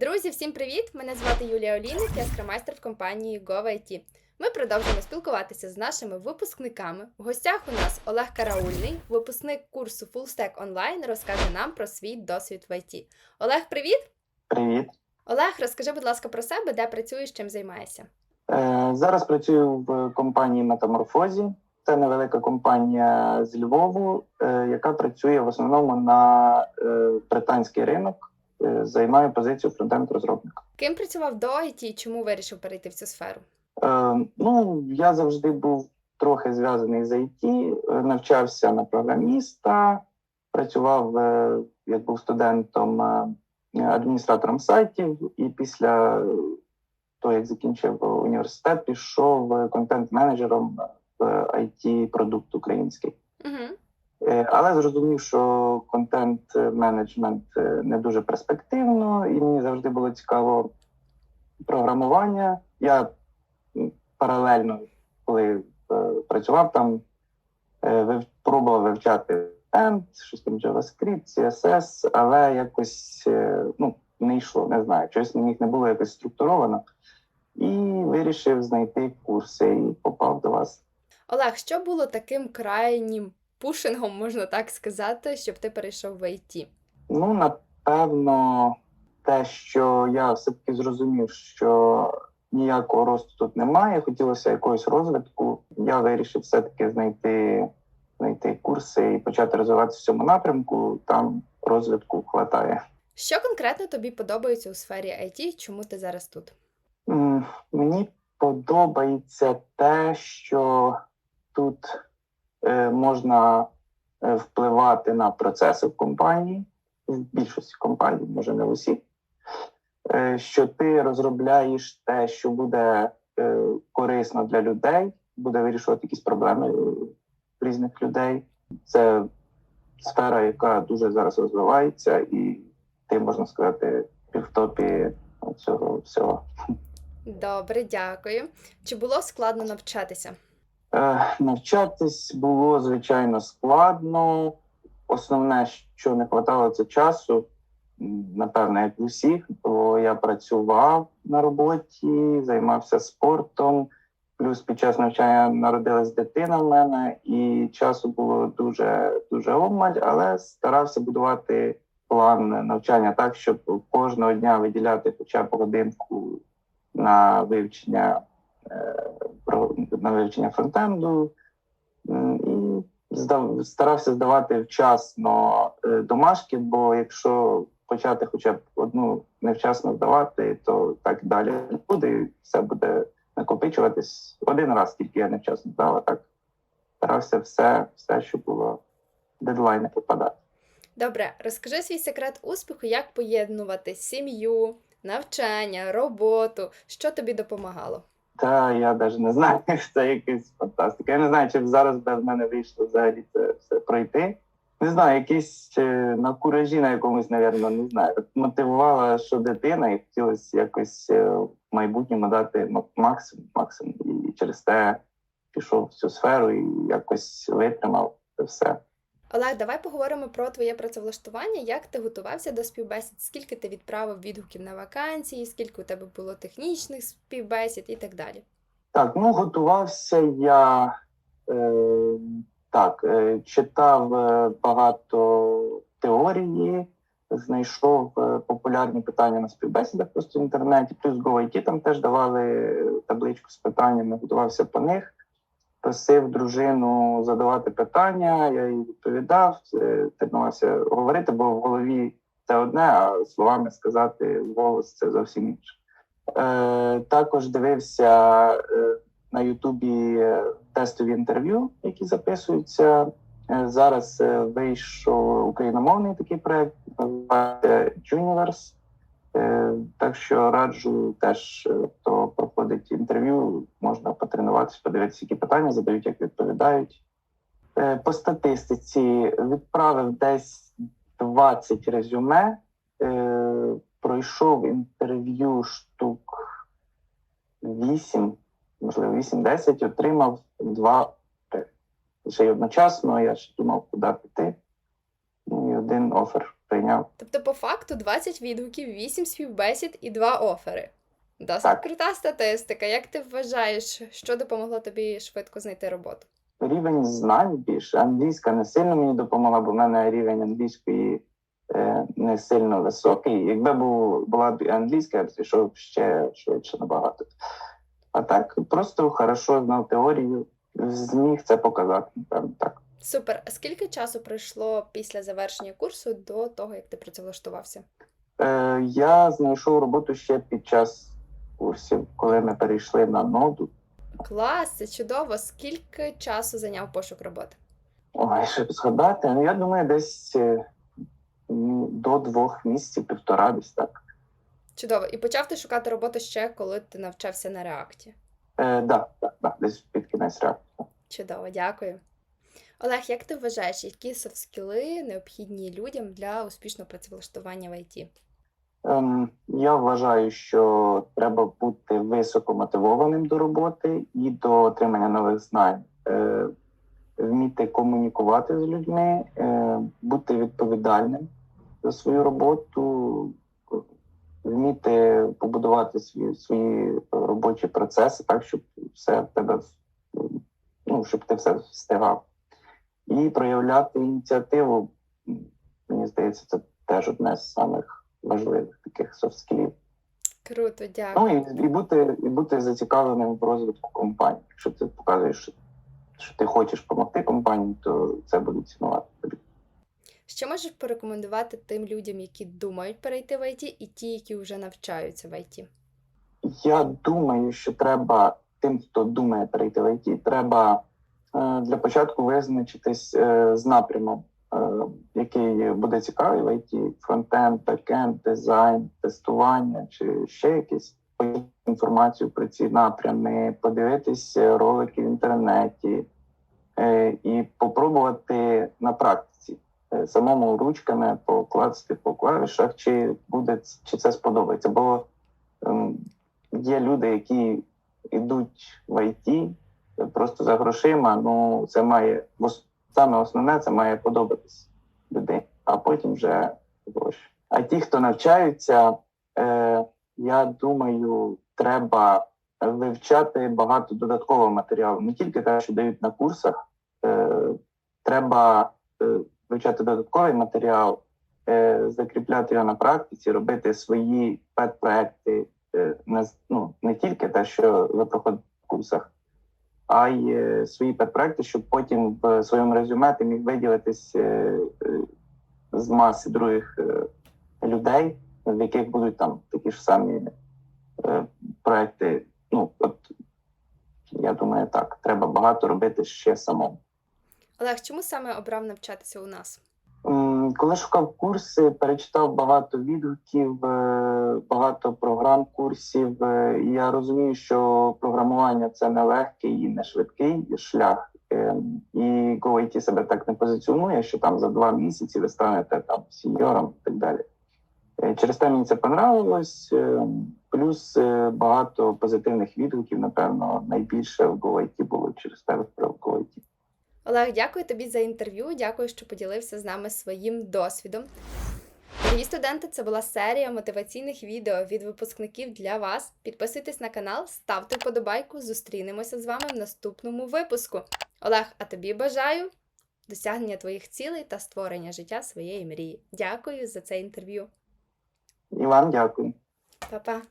Друзі, всім привіт! Мене звати Юлія Олійник, я скромайстер в компанії GoVIT. Ми продовжуємо спілкуватися з нашими випускниками. В гостях у нас Олег Караульний, випускник курсу FullStack Online, розкаже нам про свій досвід в IT. Олег, привіт! Привіт. Олег, розкажи, будь ласка, про себе, де працюєш, чим займаєшся. Е, зараз працюю в компанії Метаморфозі. Це невелика компанія з Львову, е, яка працює в основному на е, британський ринок. Е, займає позицію фронтенд розробника. Ким працював до IT і чому вирішив перейти в цю сферу? Е, ну, я завжди був трохи зв'язаний з IT, е, навчався на програміста, працював, е, як був студентом, е, адміністратором сайтів, і після того, як закінчив університет, пішов е, контент-менеджером в it продукт український. Е, Але зрозумів, що контент-менеджмент е, не дуже перспективно, і мені завжди було цікаво програмування. Я паралельно, коли е, працював там, е, пробував вивчати End, щось там JavaScript, CSS, але якось е, ну, не йшло, не знаю. Щось на них не було якось структуровано. І вирішив знайти курси і попав до вас. Олег, що було таким крайнім пушингом, можна так сказати, щоб ти перейшов в IT? Ну, напевно, те, що я все-таки зрозумів, що ніякого росту тут немає, хотілося якогось розвитку. Я вирішив все-таки знайти, знайти курси і почати розвиватися в цьому напрямку. Там розвитку хватає. Що конкретно тобі подобається у сфері IT? Чому ти зараз тут? Мені подобається те, що тут можна е, впливати на процеси в компанії, в більшості компаній, може не в усіх. Е, що ти розробляєш те, що буде е, корисно для людей, буде вирішувати якісь проблеми е, різних людей. Це сфера, яка дуже зараз розвивається, і ти можна сказати в топі цього всього. Добре, дякую. Чи було складно навчатися? Е, навчатись було звичайно складно. Основне, що не вистачало, це часу. Напевно, як у всіх, бо я працював на роботі, займався спортом. Плюс під час навчання народилась дитина в мене, і часу було дуже дуже обмаль, але старався будувати план навчання так, щоб кожного дня виділяти хоча б годинку на вивчення е, про на фронтенду і здав, старався здавати вчасно е, домашки, бо якщо почати хоча б одну невчасно здавати, то так далі буде, і все буде накопичуватись. Один раз тільки я невчасно здав, а так старався все, все, що було в дедлайни попадати. Добре, розкажи свій секрет успіху, як поєднувати сім'ю, навчання, роботу, що тобі допомагало? Та я навіть не знаю, це якась фантастика. Я не знаю, чи б зараз би в мене вийшло взагалі це все пройти. Не знаю, якийсь е, на куражі на якомусь, напевно, не знаю. Мотивувала, що дитина, і хотілося якось е, в майбутньому дати максимум, максимум. І через те пішов в цю сферу і якось витримав це все. Олег, давай поговоримо про твоє працевлаштування. Як ти готувався до співбесід? Скільки ти відправив відгуків на вакансії, скільки у тебе було технічних співбесід і так далі. Так, ну готувався я е, так, е, читав е, багато теорії, знайшов е, популярні питання на співбесідах просто в інтернеті, плюс GoIT там теж давали табличку з питаннями, готувався по них. Просив дружину задавати питання, я їй відповідав, е, тренувався говорити, бо в голові це одне, а словами сказати голос це зовсім інше. Е, також дивився е, на Ютубі е, тестові інтерв'ю, які записуються. Е, зараз е, вийшов україномовний такий проект, називається Juniverse. Е, так що раджу теж, е, хто проходить інтерв'ю, можна потренуватися, подивитися, які питання задають, як відповідають. Е, по статистиці відправив десь 20 резюме. Пройшов інтерв'ю штук 8, можливо, 8-10, отримав 2 ще й одночасно. Я ще думав, куди піти. Ну, і один, офер прийняв. Тобто, по факту 20 відгуків, 8 співбесід і 2 офери. Досить Так. крута статистика. Як ти вважаєш, що допомогло тобі швидко знайти роботу? Рівень знань більше. Англійська не сильно мені допомогла, бо в мене рівень англійської е, не сильно високий. Якби був, була б англійська, я б пішов ще швидше набагато. А так, просто хорошо знав теорію, зміг це показати, напевно, так. Супер. А скільки часу пройшло після завершення курсу до того, як ти працевлаштувався? Е, я знайшов роботу ще під час курсів, коли ми перейшли на ноду. Клас, це чудово. Скільки часу зайняв пошук роботи? Ой, щоб згадати, ну я думаю, десь е, м, до двох місяців, півтора десь так. Чудово. І почав ти шукати роботу ще, коли ти навчався на реакті. Е, да, да, да, десь під кінець року. Чудово, дякую. Олег, як ти вважаєш, які софт-скіли необхідні людям для успішного працевлаштування в ІТ? Ем, я вважаю, що треба бути високо мотивованим до роботи і до отримання нових знань, е, вміти комунікувати з людьми, е, бути відповідальним за свою роботу, вміти побудувати свої, свої робочі процеси так, щоб все в тебе ну, щоб ти все встигав. І проявляти ініціативу, мені здається, це теж одне з самих важливих таких софт-скілів. Круто, Ну дякую. і, і бути і бути зацікавленим в розвитку компанії. Якщо ти показуєш, що, що ти хочеш допомогти компанії, то це буде цінувати тобі. Що можеш порекомендувати тим людям, які думають перейти в ІТ, і ті, які вже навчаються в ІТ? Я думаю, що треба тим, хто думає перейти в ІТ, треба для початку визначитись е, з напрямом, е, який буде цікавий ІТ, фронтенд, бекенд, дизайн, тестування чи ще якісь інформацію про ці напрями, подивитись е, ролики в інтернеті е, і попробувати на практиці е, самому ручками покласти по клавішах, чи буде чи це сподобається. Бо ем, є люди, які йдуть в ІТ просто за грошима. Ну це має саме основне, це має подобатись людині, а потім вже гроші. А ті, хто навчаються, е, я думаю, треба вивчати багато додаткового матеріалу, не тільки те, що дають на курсах. Е, треба е, вивчати додатковий матеріал, е, закріпляти його на практиці, робити свої педпроекти, е, ну, не тільки те, що ви проходите в курсах, а й е, свої педпроекти, щоб потім в своєму резюме ти міг виділитись е, е, з маси других людей, в яких будуть там такі ж самі проекти. Ну, от я думаю, так, треба багато робити ще самому. Олег, чому саме обрав навчатися у нас? Коли шукав курси, перечитав багато відгуків, е, багато програм курсів. е, Я розумію, що програмування це не легкий і не швидкий шлях. Е, І GoIT себе так не позиціонує, що там за два місяці ви станете там сіньором і так далі. Через те мені це понравилось. Плюс багато позитивних відгуків, напевно, найбільше в GoIT було через те про GoIT. Олег, дякую тобі за інтерв'ю. Дякую, що поділився з нами своїм досвідом. Дорогі студенти, це була серія мотиваційних відео від випускників для вас. Підписуйтесь на канал, ставте вподобайку. Зустрінемося з вами в наступному випуску. Олег, а тобі бажаю досягнення твоїх цілей та створення життя своєї мрії. Дякую за це інтерв'ю. І вам дякую. Па-па!